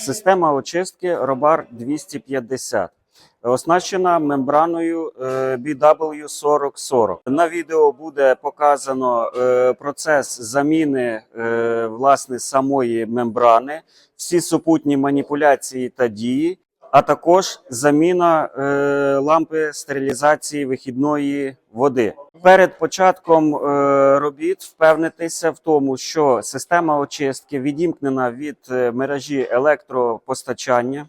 Система очистки Робар 250 оснащена мембраною е, BW4040. На відео буде показано е, процес заміни е, власне самої мембрани, всі супутні маніпуляції та дії, а також заміна е, лампи стерилізації вихідної води. Перед початком е, робіт впевнитися в тому, що система очистки відімкнена від е, мережі електропостачання,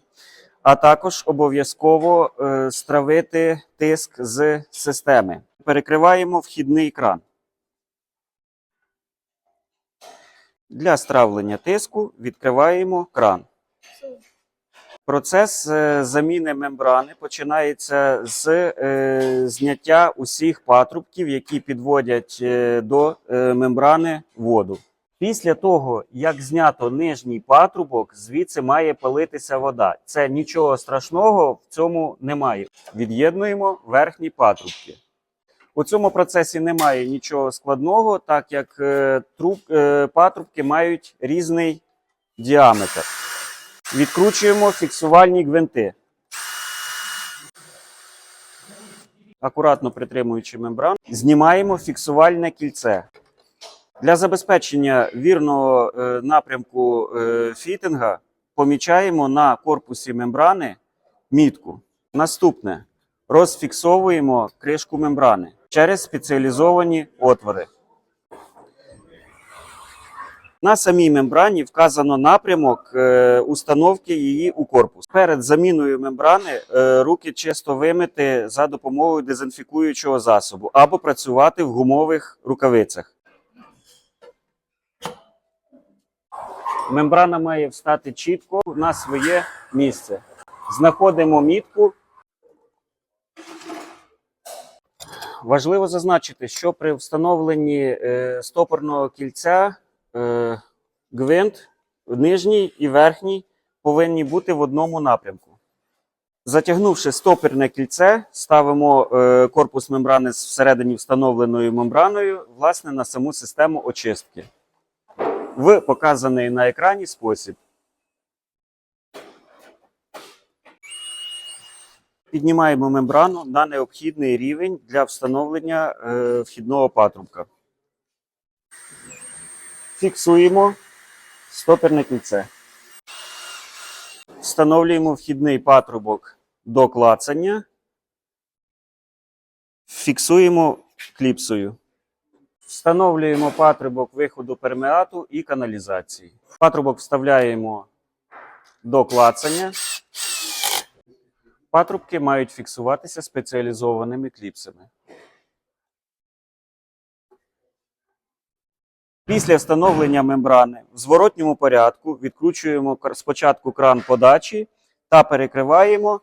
а також обов'язково е, стравити тиск з системи. Перекриваємо вхідний кран. Для стравлення тиску відкриваємо кран. Процес е, заміни мембрани починається з е, зняття усіх патрубків, які підводять е, до мембрани воду. Після того, як знято нижній патрубок, звідси має палитися вода. Це нічого страшного в цьому немає. Від'єднуємо верхні патрубки. У цьому процесі немає нічого складного, так як труб, патрубки мають різний діаметр. Відкручуємо фіксувальні гвинти. Акуратно притримуючи мембрану, знімаємо фіксувальне кільце. Для забезпечення вірного е, напрямку е, фітинга помічаємо на корпусі мембрани мітку. Наступне розфіксовуємо кришку мембрани через спеціалізовані отвори. На самій мембрані вказано напрямок е, установки її у корпус. Перед заміною мембрани е, руки чисто вимити за допомогою дезінфікуючого засобу або працювати в гумових рукавицях. Мембрана має встати чітко на своє місце. Знаходимо мітку. Важливо зазначити, що при встановленні е, стопорного кільця е, гвинт нижній і верхній повинні бути в одному напрямку. Затягнувши стопірне кільце, ставимо е, корпус мембрани всередині встановленою мембраною власне на саму систему очистки в показаний на екрані спосіб. Піднімаємо мембрану на необхідний рівень для встановлення е, вхідного патрубка. Фіксуємо стоперне кільце. Встановлюємо вхідний патрубок до клацання. Фіксуємо кліпсою. Встановлюємо патрубок виходу пермеату і каналізації. Патрубок вставляємо до клацання. Патрубки мають фіксуватися спеціалізованими кліпсами. Після встановлення мембрани в зворотньому порядку відкручуємо спочатку кран подачі та перекриваємо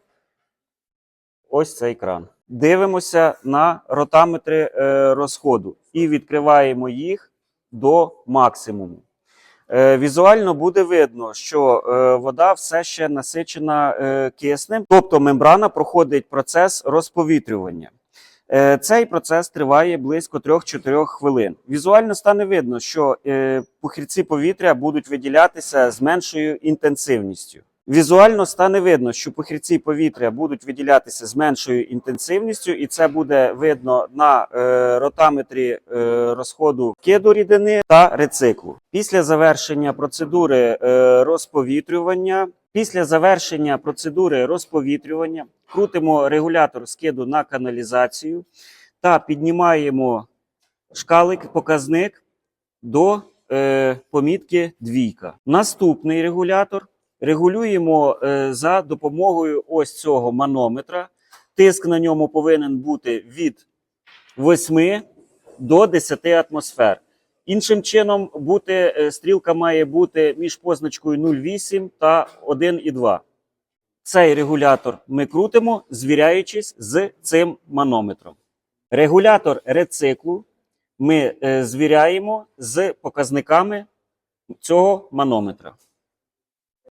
ось цей кран. Дивимося на ротаметри е, розходу і відкриваємо їх до максимуму. Е, Візуально буде видно, що е, вода все ще насичена киснем, тобто мембрана проходить процес розповітрювання. Е, Цей процес триває близько 3-4 хвилин. Візуально стане видно, що е, повітря будуть виділятися з меншою інтенсивністю. Візуально стане видно, що похирці повітря будуть виділятися з меншою інтенсивністю, і це буде видно на е, ротаметрі е, розходу киду рідини та рециклу. Після завершення процедури е, розповітрювання, після завершення процедури розповітрювання, крутимо регулятор скиду на каналізацію та піднімаємо шкалик, показник до е, помітки двійка. Наступний регулятор регулюємо е, за допомогою ось цього манометра. Тиск на ньому повинен бути від 8 до 10 атмосфер. Іншим чином, бути, е, стрілка має бути між позначкою 0,8 та 1,2. Цей регулятор ми крутимо, звіряючись з цим манометром. Регулятор рециклу ми е, звіряємо з показниками цього манометра.